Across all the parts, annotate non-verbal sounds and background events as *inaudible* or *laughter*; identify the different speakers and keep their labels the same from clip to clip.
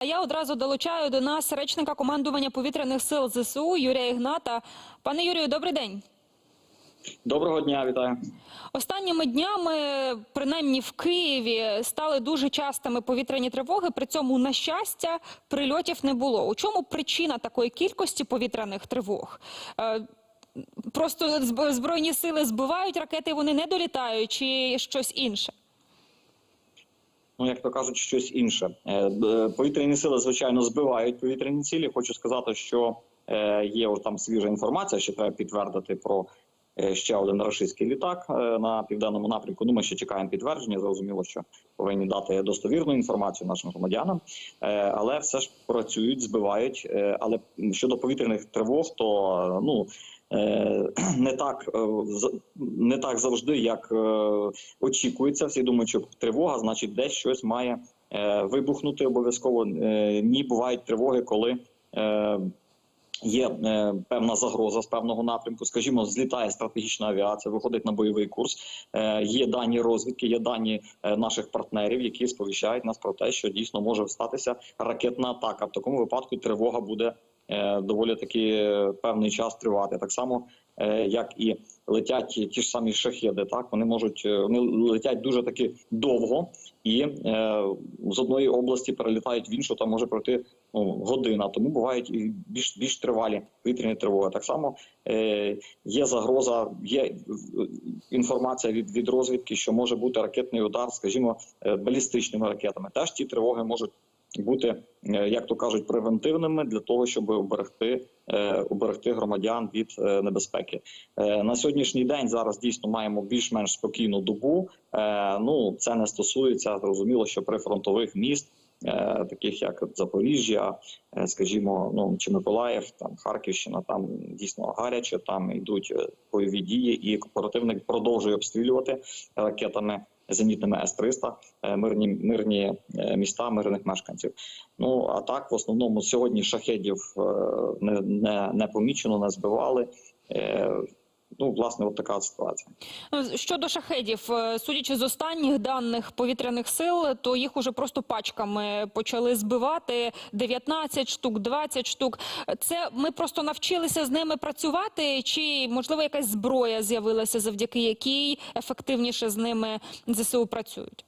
Speaker 1: А я одразу долучаю до нас речника командування повітряних сил ЗСУ Юрія Ігната. Пане Юрію, добрий день.
Speaker 2: Доброго дня, вітаю.
Speaker 1: Останніми днями, принаймні в Києві, стали дуже частими повітряні тривоги. При цьому, на щастя, прильотів не було. У чому причина такої кількості повітряних тривог? Е, Просто збройні сили збивають ракети, вони не долітають, чи щось інше?
Speaker 2: Ну, як то кажуть, щось інше. Е, Повітряні сили, звичайно, збивають повітряні цілі. Хочу сказати, що е, є там свіжа інформація, що треба підтвердити про е, ще один рашистський літак на південному напрямку. Ну, ми ще чекаємо підтвердження. Зрозуміло, що повинні дати достовірну інформацію нашим громадянам, але все ж працюють, збивають. Але щодо повітряних тривог, то ну. Е, *clears throat* Не так е, не так завжди, як е, очікується. Всі думають, що тривога, значить, десь щось має вибухнути обов'язково. Ні, бувають тривоги, коли є певна загроза з певного напрямку. Скажімо, злітає стратегічна авіація, виходить на бойовий курс. Є дані розвідки, є дані наших партнерів, які сповіщають нас про те, що дійсно може статися ракетна атака. В такому випадку тривога буде доволі таки е, певний час тривати. Так само, е, як і летять ті ж самі шахеди. Так вони можуть е, вони летять дуже таки довго, і е, з одної області перелітають в іншу, там може пройти ну, година. Тому бувають і більш більш тривалі повітряні тривоги. Так само е, є загроза, є е, інформація від, від розвідки, що може бути ракетний удар, скажімо, е, балістичними ракетами. Теж ті тривоги можуть бути, е, як то кажуть, превентивними для того, щоб оберегти, е, оберегти громадян від е, небезпеки. Е, На сьогоднішній день зараз дійсно маємо більш-менш спокійну добу. Е, Ну це не стосується зрозуміло, що прифронтових міст. е, Таких як Запоріжжя, е, скажімо, ну чи Миколаїв, там Харківщина, там дійсно гаряче, там йдуть е, бойові дії, і противник продовжує обстрілювати ракетами зенітними С-300 е, мирні мирні е, міста, мирних мешканців. Ну а так в основному сьогодні шахедів е, не, не, не помічено, не збивали. Ну, власне, от така ситуація.
Speaker 1: Ну, Щодо шахедів, е, судячи з останніх даних повітряних сил, то їх уже просто пачками почали збивати 19 штук, 20 штук. Це ми просто навчилися з ними працювати, чи можливо якась зброя з'явилася, завдяки якій ефективніше з ними ЗСУ працюють?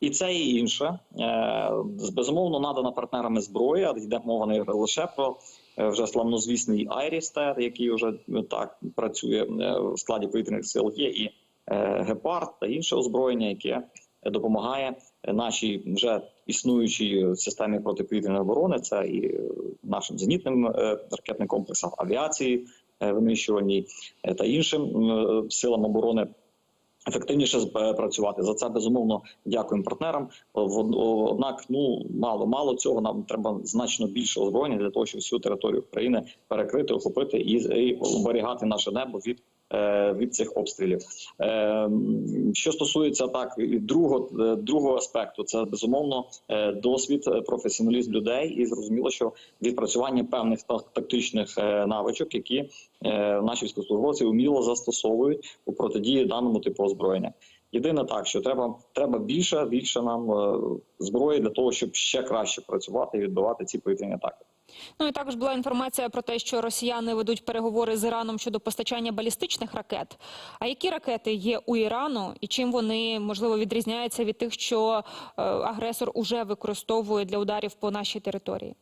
Speaker 2: І це і інше. Е, Безумовно, надана партнерами зброя. Йде мова не лише про вже славнозвісний Айрістер, який вже е, так працює е, в складі повітряних сил. Є і е, гепард та інше озброєння, яке допомагає нашій вже існуючій системі протиповітряної оборони. Це і е, нашим зенітним е, ракетним комплексам авіації е, винищувальній е, та іншим е, силам оборони ефективніше е, працювати. За це безумовно дякуємо партнерам. В- Однак, ну мало мало цього. Нам треба значно більше озброєння для того, щоб всю територію України перекрити, охопити і, і оберігати наше небо від. Е, Від цих обстрілів, Е, що стосується так другого е, другого аспекту, це безумовно досвід, професіоналізм людей, і зрозуміло, що відпрацювання певних тактичних навичок, які наші військовослужбовці вміло застосовують у протидії даному типу озброєння. Єдине так, що треба треба більше, більше нам зброї для того, щоб ще краще працювати і відбивати ці повітряні атаки.
Speaker 1: Ну і також була інформація про те, що росіяни ведуть переговори з Іраном щодо постачання балістичних ракет. А які ракети є у Ірану, і чим вони можливо відрізняються від тих, що е, агресор уже використовує для ударів по нашій території?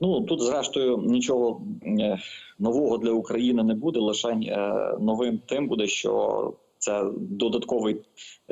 Speaker 2: Ну тут, зрештою, нічого е, нового для України не буде. Лише е, новим тим буде, що це додатковий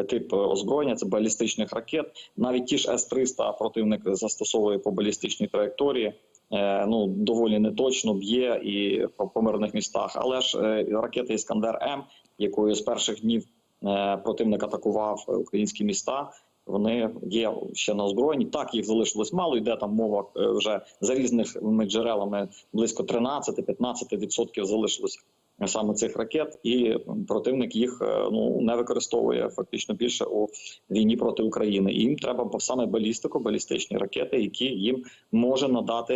Speaker 2: тип озброєння, це балістичних ракет. Навіть ті ж С-300 противник застосовує по балістичній траєкторії. Е, Ну доволі неточно б'є і по, мирних містах. Але ж е, ракета Іскандер М, якою з перших днів е, противник атакував українські міста. Вони є ще на озброєнні. Так їх залишилось мало. Йде там мова вже за різними джерелами близько 13-15% залишилось саме цих ракет, і противник їх е, ну не використовує фактично більше у війні проти України. І їм треба саме балістику, балістичні ракети, які їм може надати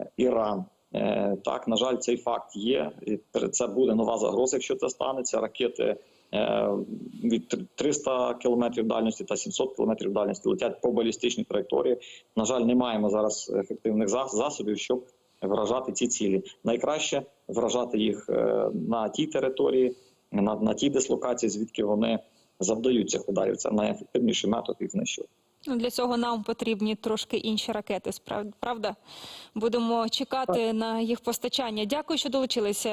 Speaker 2: е, Іран. Е, Так, на жаль, цей факт є. Це буде нова загроза, якщо це станеться. Ракети від 300 кілометрів дальності та 700 кілометрів дальності летять по балістичній траєкторії. На жаль, не маємо зараз ефективних засобів, щоб вражати ці цілі. Найкраще вражати їх е, на тій території, на, на тій дислокації, звідки вони завдають цих ударів. Це найефективніший метод їх знищувати.
Speaker 1: Ну, Для цього нам потрібні трошки інші ракети, правда? Будемо чекати на їх постачання. Дякую, що долучилися.